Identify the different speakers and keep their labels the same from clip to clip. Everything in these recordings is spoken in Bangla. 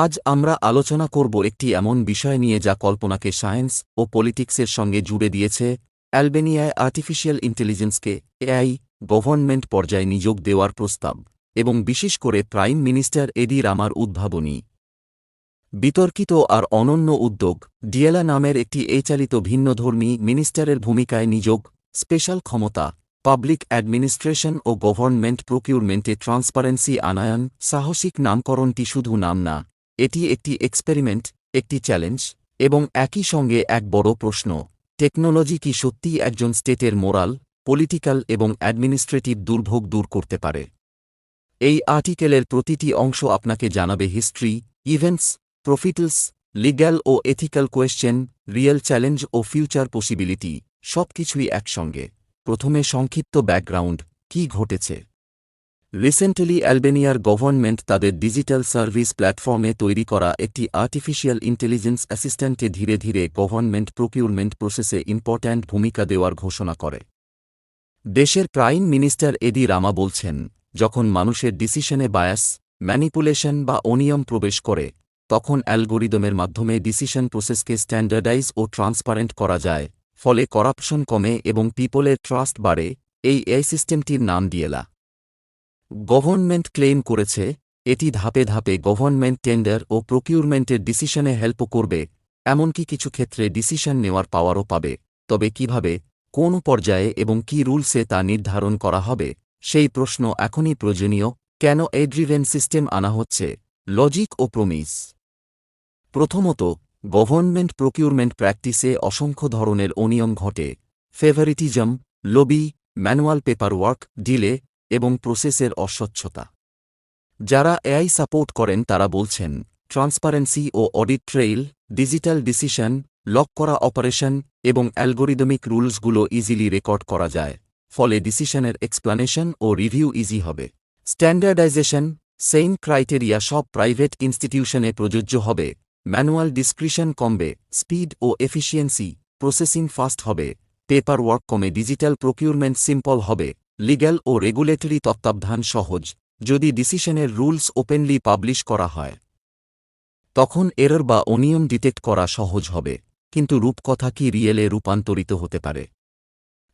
Speaker 1: আজ আমরা আলোচনা করব একটি এমন বিষয় নিয়ে যা কল্পনাকে সায়েন্স ও পলিটিক্সের সঙ্গে জুড়ে দিয়েছে। অ্যালবেনিয়ায় আর্টিফিশিয়াল ইন্টেলিজেন্সকে এআই, গভর্নমেন্ট পর্যায়ে নিযোগ দেওয়ার প্রস্তাব এবং বিশেষ করে প্রাইম মিনিস্টার এডি রামার উদ্ভাবনী। বিতর্কিত আর অনন্য উদ্যোগ, ডিয়েলা নামের একটি এচালিত ভিন্নধর্মী মিনিস্টারের ভূমিকায় নিযোগ, স্পেশাল ক্ষমতা, পাবলিক অ্যাডমিনিস্ট্রেশন ও গভর্নমেন্ট প্রকিউরমেন্টে ট্রান্সপারেন্সি আনায়ন, সাহসিক নামকরণটি শুধু নাম না এটি একটি এক্সপেরিমেন্ট একটি চ্যালেঞ্জ এবং একই সঙ্গে এক বড় প্রশ্ন টেকনোলজি কি সত্যিই একজন স্টেটের মোরাল পলিটিক্যাল এবং অ্যাডমিনিস্ট্রেটিভ দুর্ভোগ দূর করতে পারে? এই আর্টিকেলের প্রতিটি অংশ আপনাকে জানাবে হিস্ট্রি ইভেন্টস প্রফিটলস লিগ্যাল ও এথিক্যাল কোয়েশ্চেন রিয়েল চ্যালেঞ্জ ও ফিউচার পসিবিলিটি সবকিছুই একসঙ্গে। প্রথমে সংক্ষিপ্ত ব্যাকগ্রাউন্ড কি ঘটেছে? রিসেন্টলি অ্যালবেনিয়ার গভর্নমেন্ট তাদের ডিজিটাল সার্ভিস প্ল্যাটফর্মে তৈরি করা একটি আর্টিফিশিয়াল ইন্টেলিজেন্স অ্যাসিস্ট্যান্টে ধীরে ধীরে গভর্নমেন্ট প্রকিউরমেন্ট প্রসেসে ইম্পর্ট্যান্ট ভূমিকা দেওয়ার ঘোষণা করে। দেশের প্রাইম মিনিস্টার এডি রামা বলছেন, যখন মানুষের ডিসিশনে বায়াস ম্যানিপুলেশন বা অনিয়ম প্রবেশ করে, তখন অ্যালগোরিদমের মাধ্যমে ডিসিশন প্রসেসকে স্ট্যান্ডার্ডাইজ ও ট্রান্সপারেন্ট করা যায়, ফলে করাপশন কমে এবং পিপলের ট্রাস্ট বাড়ে, এই এই সিস্টেমটির নাম দিয়েলা গভর্নমেন্ট ক্লেম করেছে, এটি ধাপে ধাপে গভর্নমেন্ট টেন্ডার ও প্রকিউরমেন্টের ডিসিশনে হেল্প করবে, এমনকি কিছু ক্ষেত্রে ডিসিশন নেওয়ার পাওয়ারও পাবে। তবে কীভাবে, কোন পর্যায়ে এবং কি রুলসে তা নির্ধারণ করা হবে, সেই প্রশ্ন এখনই প্রয়োজনীয়, কেন এ ড্রিভেন সিস্টেম আনা হচ্ছে? লজিক ও প্রমিস। প্রথমত, গভর্নমেন্ট প্রকিউরমেন্ট প্র্যাকটিসে অসংখ্য ধরনের অনিয়ম ঘটে। Favouritism, lobby, manual paper work delay এবং প্রসেসের অস্বচ্ছতা। যারা এআই সাপোর্ট করেন, তারা বলছেন, ট্রান্সপারেন্সি ও audit trail, digital decision, lock করা অপারেশন এবং অ্যালগোরিদমিক রুলসগুলো ইজিলি রেকর্ড করা যায়, ফলে ডিসিশনের এক্সপ্লানেশন ও রিভিউ ইজি হবে। স্ট্যান্ডার্ডাইজেশন সেইম ক্রাইটেরিয়া সব প্রাইভেট ইনস্টিটিউশনে প্রযোজ্য হবে, ম্যানুয়াল ডিসক্রিশন কমবে, স্পিড ও এফিসিয়েন্সি প্রসেসিং ফাস্ট হবে পেপার ওয়ার্ক কমে, ডিজিটাল প্রকিউরমেন্ট সিম্পল হবে। লিগ্যাল ও রেগুলেটরি তত্ত্বাবধান সহজ, যদি ডিসিশনের রুলস ওপেনলি পাবলিশ করা হয়। তখন এরর বা অনিয়ম ডিটেক্ট করা সহজ হবে, কিন্তু রূপকথা কি রিয়েলে রূপান্তরিত হতে পারে?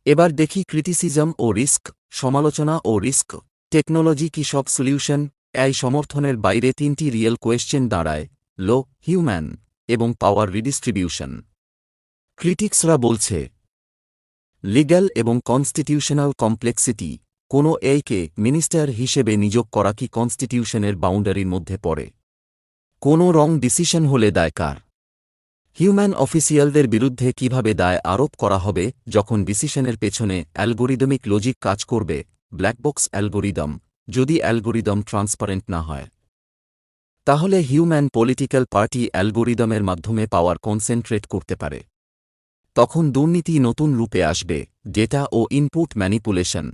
Speaker 1: এবার দেখি ক্রিটিসিজম ও রিস্ক, সমালোচনা ও রিস্ক, টেকনোলজি কি সব সলিউশন এই সমর্থনের বাইরে তিনটি রিয়েল কোয়েশ্চেন দাঁড়ায়, লো, হিউম্যান এবং পাওয়ার রিডিস্ট্রিবিউশন। ক্রিটিক্সরা বলছে লিগ্যাল এবং কনস্টিটিউশনাল কমপ্লেক্সিটি, কোনো এইকে মিনিস্টার হিসেবে নিয়োগ করা কি কনস্টিটিউশনের বাউন্ডারির মধ্যে পড়ে? কোনো রং ডিসিশন হলে দায় কার? হিউম্যান অফিসিয়ালদের বিরুদ্ধে কীভাবে দায় আরোপ করা হবে যখন ডিসিশনের পেছনে অ্যালগোরিদমিক লজিক কাজ করবে? ব্ল্যাকবক্স অ্যালগোরিদম, যদি অ্যালগোরিদম ট্রান্সপারেন্ট না হয়। তাহলে হিউম্যান পলিটিক্যাল পার্টি অ্যালগোরিদমের মাধ্যমে পাওয়ার কনসেন্ট্রেট করতে পারে। তখন দুর্নীতি নতুন রূপে আসবে, ডেটা ও ইনপুট ম্যানিপুলেশন।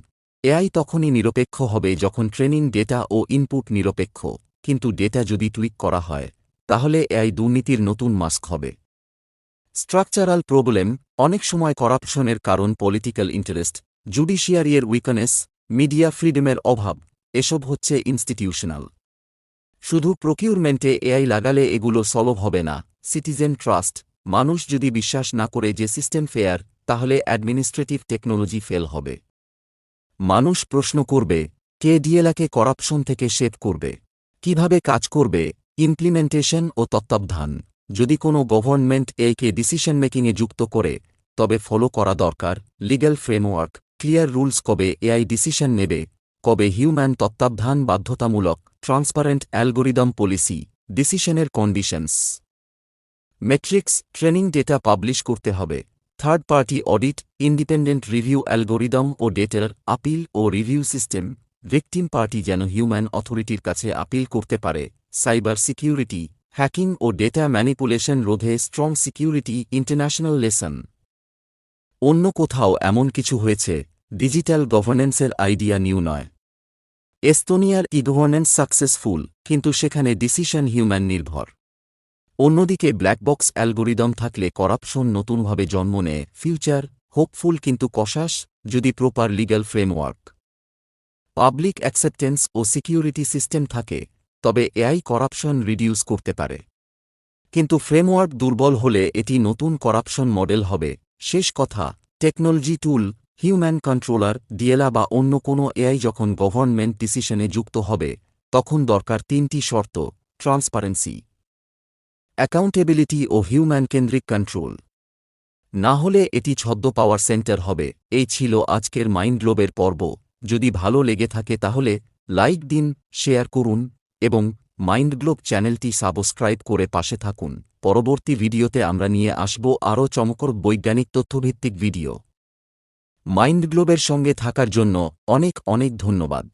Speaker 1: এআই তখনই নিরপেক্ষ হবে যখন ট্রেনিং ডেটা ও ইনপুট নিরপেক্ষ, কিন্তু ডেটা যদি টুইক করা হয়, তাহলে এআই দুর্নীতির নতুন মাস্ক হবে। স্ট্রাকচারাল প্রবলেম, অনেক সময় করাপশনের কারণ পলিটিক্যাল ইন্টারেস্ট জুডিশিয়ারিয়ের উইকনেস, মিডিয়া ফ্রিডমের অভাব, এসব হচ্ছে ইনস্টিটিউশনাল। শুধু প্রকিউরমেন্টে এআই লাগালে এগুলো সলভ হবে না, সিটিজেন ট্রাস্ট মানুষ যদি বিশ্বাস না করে যে সিস্টেম ফেয়ার, তাহলে অ্যাডমিনিস্ট্রেটিভ টেকনোলজি ফেল হবে। মানুষ প্রশ্ন করবে, কে ডিএলাকে করাপশন থেকে সেভ করবে? কীভাবে কাজ করবে? ইমপ্লিমেন্টেশন ও তত্ত্বাবধান। যদি কোনো গভর্নমেন্ট একে ডিসিশন মেকিংয়ে যুক্ত করে, তবে ফলো করা দরকার। লিগ্যাল ফ্রেমওয়ার্ক ক্লিয়ার রুলস কবে এআই ডিসিশন নেবে? কবে হিউম্যান তত্ত্বাবধান, বাধ্যতামূলক transparent algorithm policy ডিসিশনের conditions metrics training data publish করতে হবে। Third party audit independent review algorithm ও ডেটার আপিল ও রিভিউ সিস্টেম ভিকটিম পার্টি যেন হিউম্যান অথরিটির কাছে আপিল করতে পারে। সাইবার সিকিউরিটি হ্যাকিং ও ডেটা ম্যানিপুলেশন রোধে স্ট্রং সিকিউরিটি ইন্টারন্যাশনাল লেসন অন্য কোথাও এমন কিছু হয়েছে ডিজিটাল গভর্নেন্সের আইডিয়া নিউ নয়। এস্তোনিয়ার ই গভর্নেন্স সাকসেসফুল কিন্তু সেখানে ডিসিশন হিউম্যান নির্ভর। অন্যদিকে ব্ল্যাকবক্স অ্যালগোরিদম থাকলে করাপশন নতুনভাবে জন্ম নেয় ফিউচার হোপফুল কিন্তু কষাস, যদি proper legal framework public acceptance ও সিকিউরিটি সিস্টেম থাকে, তবে এআই করাপশন রিডিউস করতে পারে। কিন্তু ফ্রেমওয়ার্ক দুর্বল হলে এটি নতুন করাপশন মডেল হবে। শেষ কথা টেকনোলজি টুল হিউম্যান কন্ট্রোলার ডিএলা বা অন্য কোনো এআই যখন গভর্নমেন্ট ডিসিশনে যুক্ত হবে, তখন দরকার তিনটি শর্ত ট্রান্সপারেন্সি অ্যাকাউন্টেবিলিটি ও হিউম্যান কেন্দ্রিক কন্ট্রোল না হলে এটি ছদ্ম পাওয়ার সেন্টার হবে। এই ছিল আজকের মাইন্ড গ্লোবের পর্ব। যদি ভালো লেগে থাকে তাহলে লাইক দিন শেয়ার করুন, এবং মাইন্ড গ্লোব চ্যানেলটি সাবস্ক্রাইব করে পাশে থাকুন। পরবর্তী ভিডিওতে আমরা নিয়ে আসব আরও চমকর বৈজ্ঞানিক তথ্যভিত্তিক ভিডিও মাইন্ড গ্লোবের সঙ্গে থাকার জন্য অনেক অনেক ধন্যবাদ।